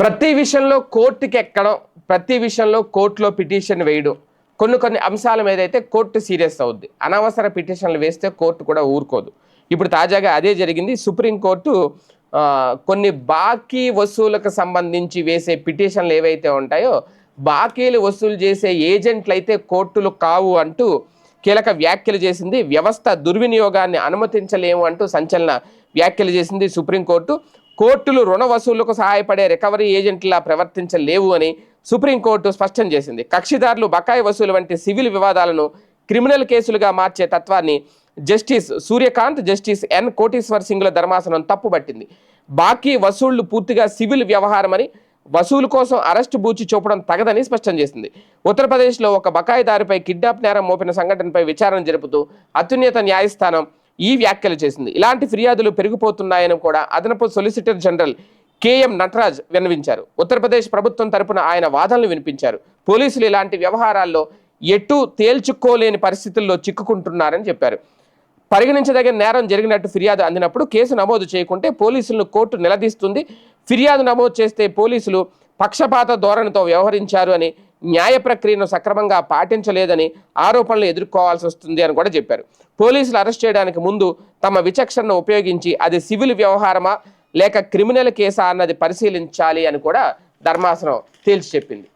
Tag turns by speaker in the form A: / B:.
A: ప్రతి విషయంలో కోర్టుకి ఎక్కడం ప్రతి విషయంలో కోర్టులో పిటిషన్ వేయడం కొన్ని కొన్ని అంశాల మీద అయితే కోర్టు సీరియస్ అవుద్ది అనవసర పిటిషన్లు వేస్తే కోర్టు కూడా ఊరుకోదు. ఇప్పుడు తాజాగా అదే జరిగింది. సుప్రీంకోర్టు కొన్ని బాకీ వసూలకు సంబంధించి వేసే పిటిషన్లు ఏవైతే ఉంటాయో బాకీలు వసూలు చేసే ఏజెంట్లు అయితే కోర్టులు కావు అంటూ కీలక వ్యాఖ్యలు చేసింది. వ్యవస్థ దుర్వినియోగాన్ని అనుమతించలేము అంటూ సంచలన వ్యాఖ్యలు చేసింది సుప్రీంకోర్టు. కోర్టులు రుణ వసూళ్ళకు సహాయపడే రికవరీ ఏజెంట్లా ప్రవర్తించలేవు అని సుప్రీంకోర్టు స్పష్టం చేసింది. కక్షిదారులు బకాయి వసూలు వంటి సివిల్ వివాదాలను క్రిమినల్ కేసులుగా మార్చే తత్వాన్ని justice Surya Kant justice N Kotiswar సింగ్ల ధర్మాసనం తప్పుపట్టింది. బాకీ వసూళ్ళు పూర్తిగా సివిల్ వ్యవహారమని వసూలు కోసం అరెస్టు బూచి చూపడం తగదని స్పష్టం చేసింది. ఉత్తరప్రదేశ్లో ఒక బకాయిదారుపై కిడ్నాప్ నేరం మోపిన సంఘటనపై విచారణ జరుపుతూ అత్యున్నత న్యాయస్థానం ఈ వ్యాఖ్యలు చేసింది. ఇలాంటి ఫిర్యాదులు పెరిగిపోతున్నాయని కూడా అదనపు సొలిసిటర్ జనరల్ కేఎం నటరాజ్ విన్నవించారు. ఉత్తరప్రదేశ్ ప్రభుత్వం తరపున ఆయన వాదనలు వినిపించారు. పోలీసులు ఇలాంటి వ్యవహారాల్లో ఎటు తేల్చుకోలేని పరిస్థితుల్లో చిక్కుకుంటున్నారని చెప్పారు. పరిగణించదగిన నేరం జరిగినట్టు ఫిర్యాదు అందినప్పుడు కేసు నమోదు చేయకుంటే పోలీసులను కోర్టు నిలదీస్తుంది. ఫిర్యాదు నమోదు చేస్తే పోలీసులు పక్షపాత ధోరణితో వ్యవహరించారు అని న్యాయ ప్రక్రియను సక్రమంగా పాటించలేదని ఆరోపణలు ఎదుర్కోవాల్సి వస్తుంది అని కూడా చెప్పారు. పోలీసులు అరెస్ట్ చేయడానికి ముందు తమ విచక్షణను ఉపయోగించి అది సివిల్ వ్యవహారమా లేక క్రిమినల్ కేసా అన్నది పరిశీలించాలి అని కూడా ధర్మాసనం తేల్చి చెప్పింది.